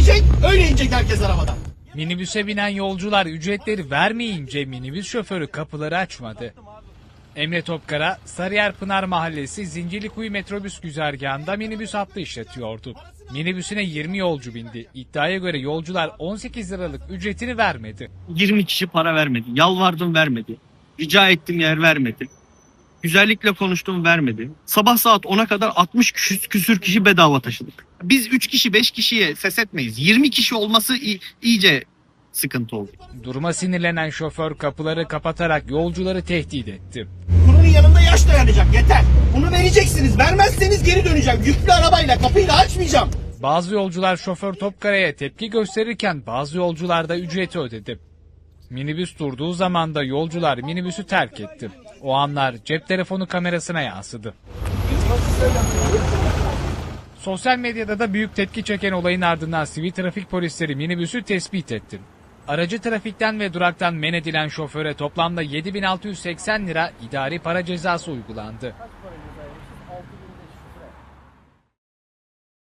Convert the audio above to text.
verecek, öyle inecek herkes arabadan. Minibüse binen yolcular ücretleri vermeyince minibüs şoförü kapıları açmadı. Emre Topkara, Sarıyer Pınar Mahallesi Zincirlikuyu metrobüs güzergahında minibüs hattı işletiyordu. Minibüsüne 20 yolcu bindi. İddiaya göre yolcular 18 liralık ücretini vermedi. 20 kişi para vermedi. Yalvardım vermedi. Rica ettim yer vermedi. Güzellikle konuştum vermedi. Sabah saat 10'a kadar 60 küsür, küsür kişi bedava taşıdık. Biz 3 kişi 5 kişiye ses etmeyiz. 20 kişi olması iyice sıkıntı oldu. Duruma sinirlenen şoför kapıları kapatarak yolcuları tehdit etti. Kurunun yanında yaş dayanacak yeter. Bunu vereceksiniz. Vermezseniz geri döneceğim. Yüklü arabayla kapıyı da açmayacağım. Bazı yolcular şoför Topkara'ya tepki gösterirken bazı yolcular da ücreti ödedi. Minibüs durduğu zaman da yolcular minibüsü terk etti. O anlar cep telefonu kamerasına yansıdı. Sosyal medyada da büyük tepki çeken olayın ardından sivil trafik polisleri minibüsü tespit etti. Aracı trafikten ve duraktan men edilen şoföre toplamda 7680 lira idari para cezası uygulandı.